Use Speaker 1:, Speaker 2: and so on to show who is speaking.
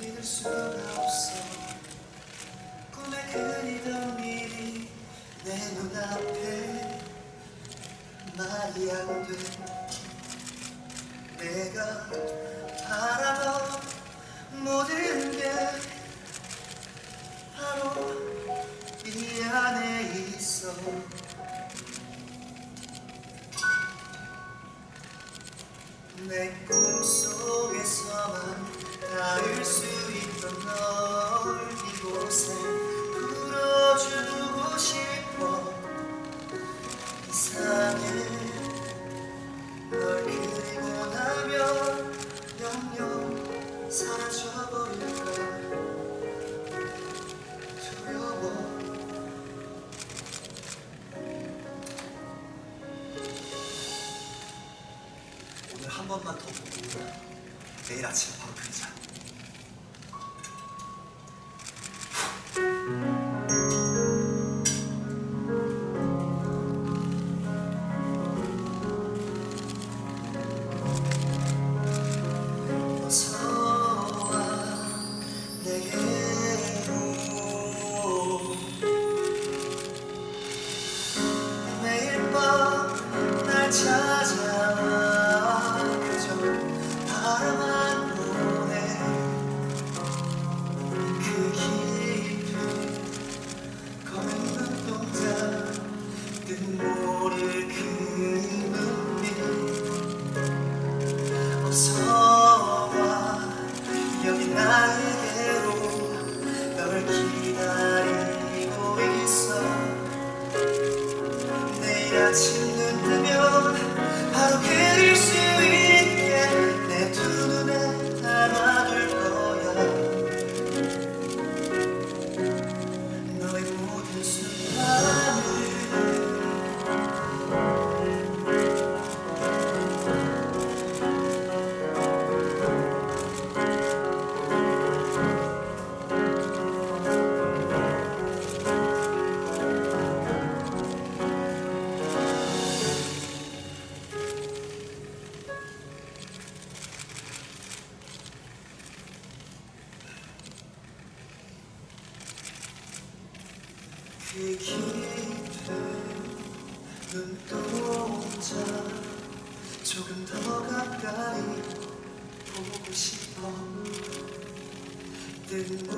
Speaker 1: 잊을 수가 없어. 꿈에 그리던 일이 내 눈앞에 말이 안돼. 내가 바라던 모든 게 바로 이 안에 있어. 내 꿈 오늘 한 번만 더 보고 내일 아침에 바로 그리자 매일 밤날 찾아 기다리고 있어. 내일 아침 조금 더 가까이 보고 싶어 뜬